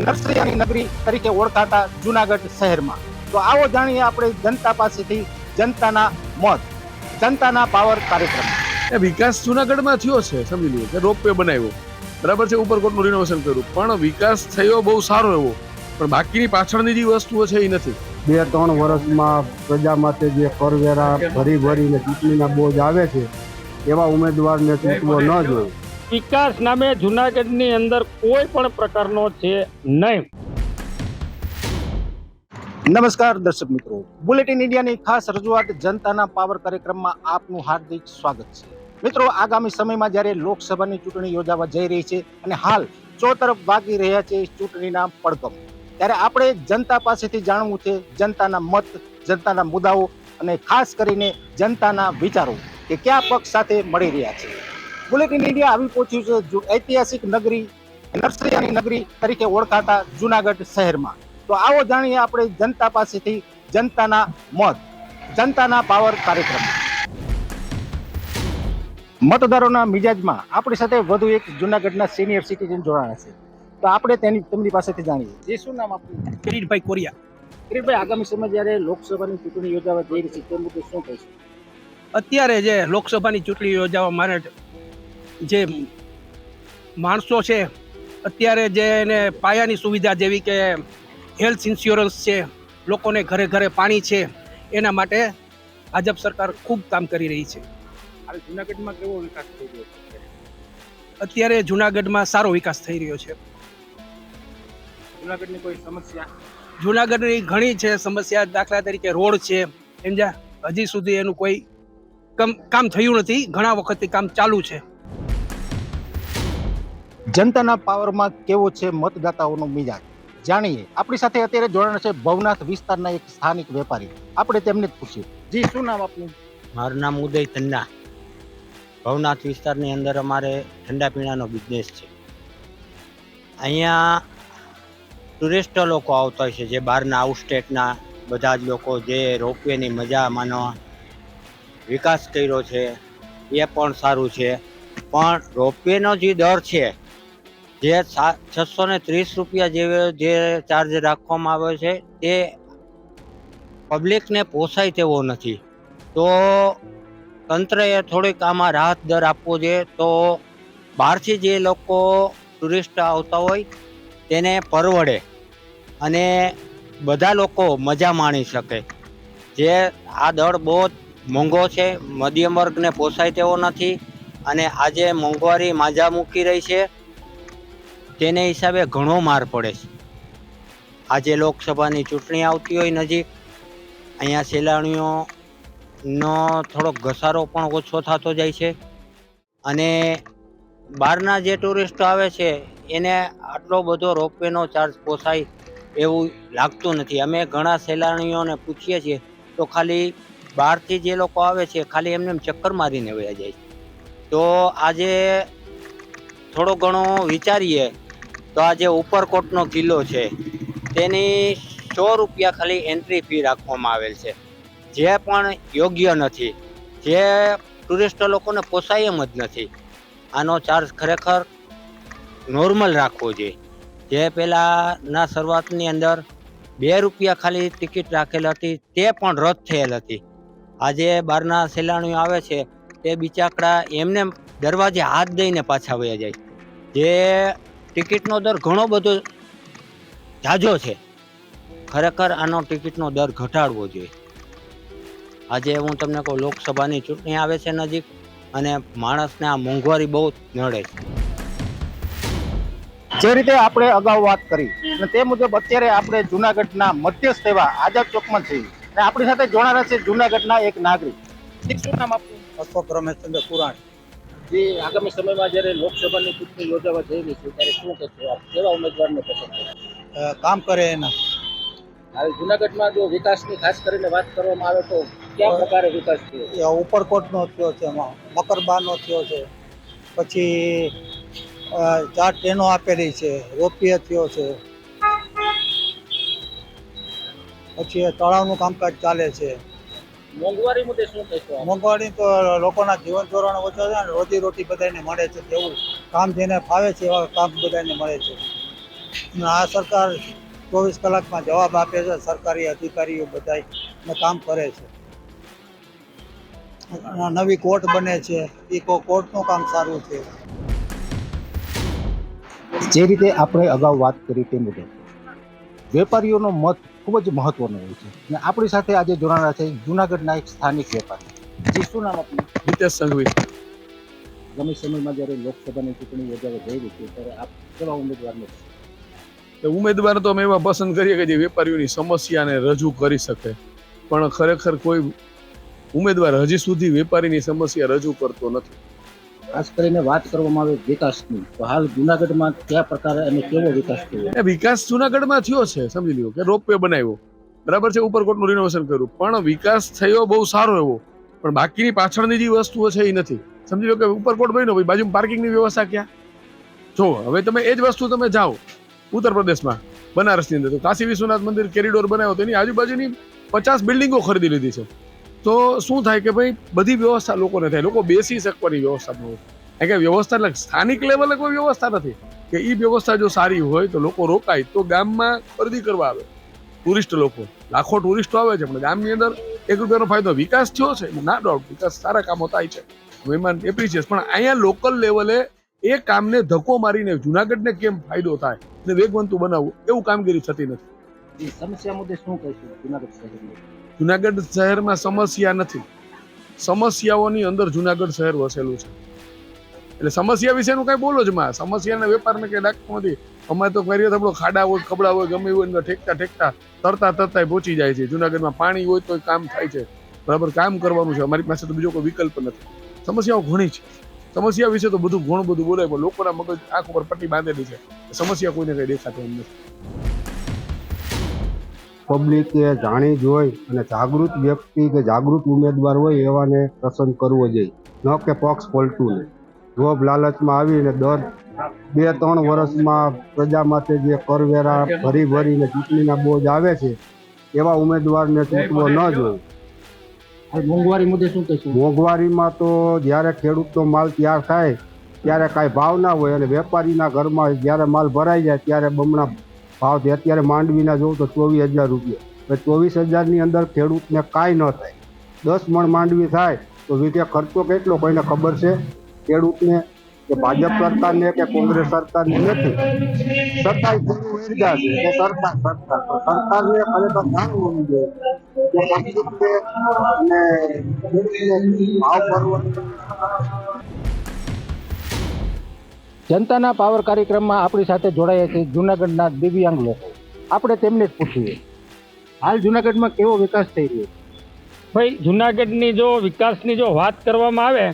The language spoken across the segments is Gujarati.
નર્સરીની નગરી તરીકે ઓળખાતા જુનાગઢ શહેરમાં. તો આવો જાણીએ આપણે જનતા પાસેથી જનતાના મોત. જનતાના પાવર કાર્યક્રમ. એ વિકાસ જુનાગઢમાં થયો છે સમજી લો કે રોપવે બનાવ્યો. બરાબર છે ઉપરકોટનું રિનોવેશન કર્યું. પણ વિકાસ થયો બહુ સારો એવો. પણ બાકીની પાછળની જે વસ્તુઓ છે એ નથી. બે ત્રણ વર્ષમાં પ્રજા માટે જે કરવેરા ભરી ભરીને ચૂંટણીના બોજ આવે છે એવા ઉમેદવારને ચૂંટવો ન જોઈએ. વિકાસ નામે જુનાગઢની અંદર કોઈ પણ પ્રકારનો છે નહીં. નમસ્કાર દર્શક મિત્રો. બુલેટિન ઇન્ડિયાની ખાસ રજૂઆત જનતાના પાવર કાર્યક્રમમાં આપનું હાર્દિક સ્વાગત છે. મિત્રો, આગામી સમયમાં જ્યારે લોકસભાની ચૂંટણી યોજાવા જઈ રહી છે અને હાલ ચો તરફ વાગી રહ્યા છે ચૂંટણીના પડઘમ, ત્યારે આપણે જનતા પાસેથી જાણવું છે જનતાના મત, જનતાના મુદ્દાઓ અને ખાસ કરીને જનતાના વિચારો કે કયા પક્ષ સાથે મળી રહ્યા છે. બુલેટિન ઇન્ડિયા આવી પહોંચ્યું છે ઐતિહાસિક નગરી નર્સરીયાની નગરી તરીકે ઓળખાતા જુનાગઢ શહેરમાં. તો આવો જાણીએ આપણે જનતા પાસેથી જનતાના મત જનતાના પાવર કાર્યક્રમ. મતદારોના મિજાજમાં આપણી સાથે વધુ એક જુનાગઢના સિનિયર સિટીઝન જોડાયા છે. તો આપણે તેની તેમની પાસેથી જાણીએ. જે શું નામ આપણું કિરીટભાઈ કોરિયા. કિરીટભાઈ આગામી સમય જ્યારે લોકસભાની ચૂંટણી યોજાવા જઈ રહી છે તે મુદ્દે શું કહીશું? અત્યારે જે લોકસભાની ચૂંટણી યોજાવા માટે જે માણસો છે અત્યારે જે એને પાયાની સુવિધા જેવી કે હેલ્થ ઇન્સ્યોરન્સ છે લોકોને ઘરે ઘરે પાણી છે એના માટે ભાજપ સરકાર ખૂબ કામ કરી રહી છે. જુનાગઢમાં કેવો વિકાસ થઈ રહ્યો છે? અત્યારે જુનાગઢમાં સારો વિકાસ થઈ રહ્યો છે. જુનાગઢની કોઈ સમસ્યા? જુનાગઢની ઘણી છે સમસ્યા. દાખલા તરીકે રોડ છે સમજ્યા હજી સુધી એનું કોઈ કમ કામ થયું નથી. ઘણા વખતથી કામ ચાલુ છે. જનતાના પાવરમાં કેવો છે મતદાતાઓનો મિજાજ? જાણીએ. આપણી સાથે અત્યારે જોડાણ છે ભવનાથ વિસ્તારના એક સ્થાનિક વેપારી. આપણે તેમને જ પૂછ્યું જી, શું નામ આપનું? મારું નામ ઉદય તન્ના ભવનાથ વિસ્તારની અંદર અમારે ઠંડા પીણાનો બિઝનેસ છે. અહીંયા ટુરિસ્ટ લોકો આવતા હોય છે, જે બહારના આઉટ સ્ટેટના બધા જ લોકો જે રોપવેની મજા માનવા વિકાસ કર્યો છે, એ પણ સારું છે. પણ રોપવેનો જે દર છે જે છસો ને ત્રીસ રૂપિયા જેવો જે ચાર્જ રાખવામાં આવ્યો છે, તે પબ્લિકને પોસાય તેવો નથી. તો તંત્રએ થોડીક આમાં રાહત દર આપવો જોઈએ તો બહારથી જે લોકો ટુરિસ્ટ આવતા હોય, તેને પરવડે અને બધા લોકો મજા માણી શકે. જે આ દળ બહુ મોંઘો છે, મધ્યમ વર્ગને પોસાય તેવો નથી અને આજે મોંઘવારી માજા મૂકી રહી છે. તેને હિસાબે ઘણો માર પડે છે. આજે લોકસભાની ચૂંટણી આવતી હોય નજીક, અહીંયા સહેલાણીઓનો થોડોક ઘસારો પણ ઓછો થતો જાય છે. અને બહારના જે ટુરિસ્ટ આવે છે, એને આટલો બધો રોપવેનો ચાર્જ પોસાય એવું લાગતું નથી. અમે ઘણા સહેલાણીઓને પૂછીએ છીએ, તો ખાલી બહારથી જે લોકો આવે છે, ખાલી એમને એમ ચક્કર મારીને વયા જાય છે. તો આજે થોડો ઘણો વિચારીએ તો આ જે ઉપરકોટનો કિલ્લો છે, તેની સો રૂપિયા ખાલી એન્ટ્રી ફી રાખવામાં આવેલ છે. જે પણ યોગ્ય નથી, જે ટુરિસ્ટ લોકોને પોસાય એમ જ નથી. આનો ચાર્જ ખરેખર નોર્મલ રાખવો જોઈએ. જે પહેલાંના શરૂઆતની અંદર બે રૂપિયા ખાલી ટિકિટ રાખેલ હતી, તે પણ રદ થયેલ હતી. આજે બહારના સહેલાણીઓ આવે છે, તે બિચાકડા એમને દરવાજે હાથ દઈને પાછા વયા જાય. જે ટિકિટનો દર ઘણો બધો ઝાઝો છે. ખરેખર આનો ટિકિટનો દર ઘટાડવો જોઈએ. આજે હું તમને કહું લોકસભાની ચૂંટણી આવે છે નજીક અને માણસને આ મોંઘવારી બહુ નડે છે. જે રીતે આપણે અગાઉ વાત કરી અને તે મુજબ અત્યારે આપણે જુનાગઢના મધ્યસ્થ એવા આઝાદ ચોકમાં છીએ અને આપણી સાથે જોડાણા છે જુનાગઢના એક નાગરિક. શું નામ આપણું અશોક રમેશચંદ્ર પુરાણ. જે આગામી સમયમાં જ્યારે લોકસભાની ચૂંટણી યોજાવા જઈ રહી છે ત્યારે શું કહેશો આપ? કેવા ઉમેદવારને પસંદ કામ કરે એના. હવે જુનાગઢમાં જો વિકાસની ખાસ કરીને વાત કરવામાં આવે તો કયા પ્રકારે વિકાસ થયો? ઉપરકોટનો થયો છે એમાં. મકરબાનો થયો છે. પછી ચાર ટ્રેનો આપેલી છે. રોપીએ થયો છે. પછી તળાવનું કામકાજ ચાલે છે. મોંઘવારી મુદ્દે શું કહેશો મોંઘવારી તો લોકોના જીવન ધોરણ ઓછા છે અને રોજી રોટી બધાને મળે છે તેવું કામ જેને ફાવે છે એવા કામ બધાને મળે છે. આ સરકાર ચોવીસ કલાકમાં જવાબ આપે છે સરકારી અધિકારીઓ બધા કામ કરે છે. નવી કોર્ટ બને છે એ કોર્ટનું કામ સારું છે. જે રીતે આપણે અગાઉ વાત કરી તે મુજબ વેપારીઓનો મત ખૂબ જ મહત્વનો હોય છે. અને આપણી સાથે આજે જોડાણા છે જુનાગઢના એક સ્થાનિક વેપારી. જે શું નામ આપનું? હિતેશ સંઘવી. આગામી સમયમાં જ્યારે લોકસભાની ચૂંટણી યોજાવા જઈ રહી છે ત્યારે આપ કેવા ઉમેદવારને તો ઉમેદવાર તો અમે એવા પસંદ કરીએ કે જે વેપારીઓની સમસ્યાને રજૂ કરી શકે. પણ ખરેખર કોઈ ઉમેદવાર હજી સુધી વેપારીની સમસ્યા રજૂ કરતો નથી. ખાસ કરીને વાત કરવામાં આવે વિકાસની, તો હાલ જુનાગઢમાં કયા પ્રકારે અને કેવો વિકાસ થયો? વિકાસ જુનાગઢમાં થયો છે, સમજી લ્યો કે રોપવે બનાવ્યો. બરાબર છે, ઉપરકોટનું રિનોવેશન કર્યું. પણ વિકાસ થયો બહુ સારો એવો. પણ બાકીની પાછળની જે વસ્તુઓ છે એ નથી. સમજી લો કે ઉપરકોટ બન્યો ભાઈ બાજુમાં પાર્કિંગની વ્યવસ્થા ક્યાં? જો, હવે તમે એ જ વસ્તુ તમે જાઓ ઉત્તર પ્રદેશમાં બનારસની અંદર. તો કાશી વિશ્વનાથ મંદિર કેરિડોર બનાવ્યો તેની આજુબાજુની પચાસ બિલ્ડિંગો ખરીદી લીધી છે. તો શું થાય કે ભાઈ, બધી વ્યવસ્થા લોકોને થાય. લોકો બેસી શકવાની વ્યવસ્થા ન હોય. કારણ કે વ્યવસ્થા એટલે સ્થાનિક લેવલે કોઈ વ્યવસ્થા નથી. કે એ વ્યવસ્થા જો સારી હોય તો લોકો રોકાય. તો ગામમાં ખરીદી કરવા આવે. ટુરિસ્ટ લોકો. લાખો ટુરિસ્ટો આવે છે, પણ ગામની અંદર એક રૂપિયાનો ફાયદો વિકાસ થયો છે. ના ડાઉટ વિકાસ સારા કામો થાય છે. મહેમાન એપ્રિશિએટ પણ અહીંયા લોકલ લેવલે એ કામને ધક્કો મારીને જુનાગઢને કેમ ફાયદો થાય? અને વેગવંતું બનાવવું એવું કામગીરી થતી નથી. સમસ્યા મુદ્દે શું કહીશું? જુનાગઢ શહેરની. જુનાગઢ શહેરમાં સમસ્યા નથી. સમસ્યાઓની અંદર જુનાગઢ શહેર વસેલું છે. એટલે સમસ્યા વિશેનું કઈ બોલો જ માં. સમસ્યાના વેપારને કઈ લાગતું નથી. અમારે તો કરીએ તો આપણો ખાડા હોય કપડા હોય, ગમે હોય અંદર ઠેકતા ઠેકતા તરતા તરતા પહોંચી જાય છે. જુનાગઢમાં પાણી હોય તો કામ થાય છે. બરાબર કામ કરવાનું છે. અમારી પાસે તો બીજો કોઈ વિકલ્પ નથી. સમસ્યાઓ ઘણી છે. સમસ્યા વિશે તો બધું ઘણું બધું બોલાય, પણ લોકોના મગજ આંખ ઉપર પટ્ટી બાંધેલી છે. સમસ્યા કોઈને કઈ દેખાતી નથી. પબ્લિકે જાણી જોઈ અને જાગૃત વ્યક્તિ કે જાગૃત ઉમેદવાર હોય એવાને પસંદ કરવો જોઈએ. ન કે પક્ષ પલટું નહીં. લોભ લાલચમાં આવીને દર બે ત્રણ વર્ષમાં પ્રજા માટે જે કરવેરા ભરી ભરીને ચૂંટણીના બોજ આવે છે એવા ઉમેદવારને ચૂંટવો ન જોઈએ. મોંઘવારી મુદ્દે શું કહીશું? મોંઘવારીમાં તો જ્યારે ખેડૂતનો માલ તૈયાર થાય ત્યારે કાંઈ ભાવ ના હોય અને વેપારીના ઘરમાં જ્યારે માલ ભરાઈ જાય ત્યારે બમણા ભાવ છે અત્યારે માંડવીના જોઉં તો ચોવીસ હજાર રૂપિયા. ચોવીસ હજારની અંદર ખેડૂતને કાંઈ ન થાય. દસ મણ માંડવી થાય તો વીઘે ખર્ચો કેટલો કોઈને ખબર છે? ખેડૂતને કે ભાજપ સરકારને કે કોંગ્રેસ સરકારને નથી. સરકાર વેરગા છે. કે સરકાર સરકાર. સરકારને ખરેખર ધ્યાન હોવું જોઈએ કે ખેડૂતને ભાવ ભરવાનો જનતાના પાવર કાર્યક્રમમાં આપણી સાથે જોડાયા છે જુનાગઢના દિવ્યાંગ લોકો. આપણે તેમને જ પૂછીએ. હાલ જુનાગઢમાં કેવો વિકાસ થઈ રહ્યો ભાઈ, જુનાગઢની જો વિકાસની જો વાત કરવામાં આવે,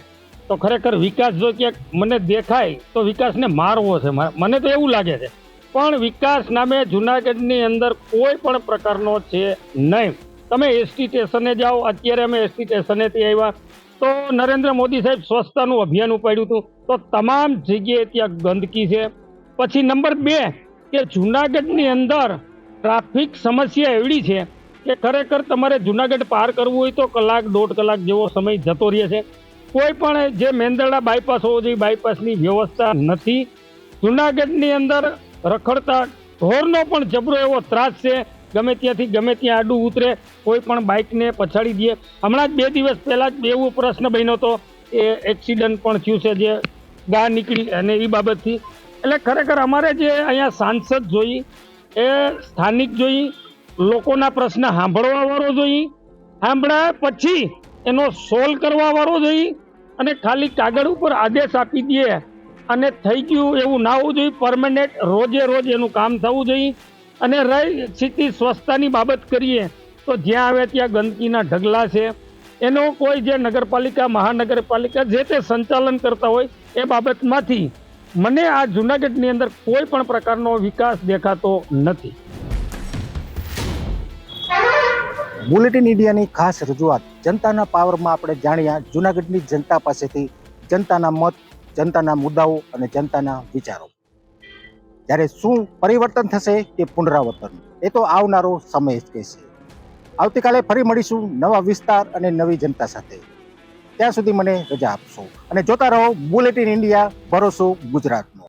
તો ખરેખર વિકાસ જો ક્યાંક મને દેખાય, તો વિકાસને મારવો છે મને તો એવું લાગે છે. પણ વિકાસ નામે જુનાગઢની અંદર કોઈ પણ પ્રકારનો છે નહીં. તમે એસટી સ્ટેશને જાઓ, અત્યારે અમે એસટી સ્ટેશનેથી આવ્યા. તો નરેન્દ્ર મોદી સાહેબ સ્વચ્છતાનું અભિયાન ઉપાડ્યું હતું. તો તમામ જગ્યાએ ત્યાં ગંદકી છે. પછી નંબર બે, કે જુનાગઢની અંદર ટ્રાફિક સમસ્યા એવડી છે કે ખરેખર તમારે જુનાગઢ પાર કરવું હોય તો કલાક, દોઢ કલાક જેવો સમય જતો રહે છે. કોઈ પણ જે મેંદરડા બાયપાસ હોવો જોઈએ બાયપાસની વ્યવસ્થા નથી. જુનાગઢની અંદર રખડતા ઢોરનો પણ જબરો એવો ત્રાસ છે ગમે ત્યાંથી ગમે ત્યાં આડું ઉતરે, કોઈ પણ બાઇકને પછાડી દે. હમણાં જ બે દિવસ પહેલાં જ એવો પ્રશ્ન બન્યો હતો, એ એક્સિડન્ટ પણ થયું છે જે ગા નીકળી અને એ બાબતથી. એટલે ખરેખર અમારે જે અહીંયા સાંસદ જોઈ, એ સ્થાનિક જોઈ, લોકોના પ્રશ્ન સાંભળવા વાળો જોઈ, સાંભળ્યા પછી એનો સોલ્વ કરવાવાળો જોઈ અને ખાલી કાગળ ઉપર આદેશ આપી દે. અને થઈ ગયું એવું ના હોવું જોઈએ પરમેનન્ટ રોજે રોજ એનું કામ થવું જોઈએ. અને રહી સ્થિતિ સ્વચ્છતાની બાબત કરીએ, તો જ્યાં આવે ત્યાં ગંદકીના ઢગલા છે. એનો કોઈ જે નગરપાલિકા, મહાનગરપાલિકા જે તે સંચાલન કરતા હોય, એ બાબતમાંથી મને આ જુનાગઢની અંદર કોઈ પણ પ્રકારનો વિકાસ દેખાતો નથી. બુલેટિન ઇન્ડિયાની ખાસ રજૂઆત જનતાના પાવરમાં આપણે જાણ્યા જુનાગઢની જનતા પાસેથી જનતાના મત, જનતાના મુદ્દાઓ અને જનતાના વિચારો. જ્યારે શું પરિવર્તન થશે કે પુનરાવર્તન. એ તો આવનારો સમય જ કહેશે. આવતીકાલે ફરી મળીશું નવા વિસ્તાર અને નવી જનતા સાથે. ત્યાં સુધી મને રજા આપશો. અને જોતા રહો બુલેટિન ઇન્ડિયા ભરોસો ગુજરાતનો.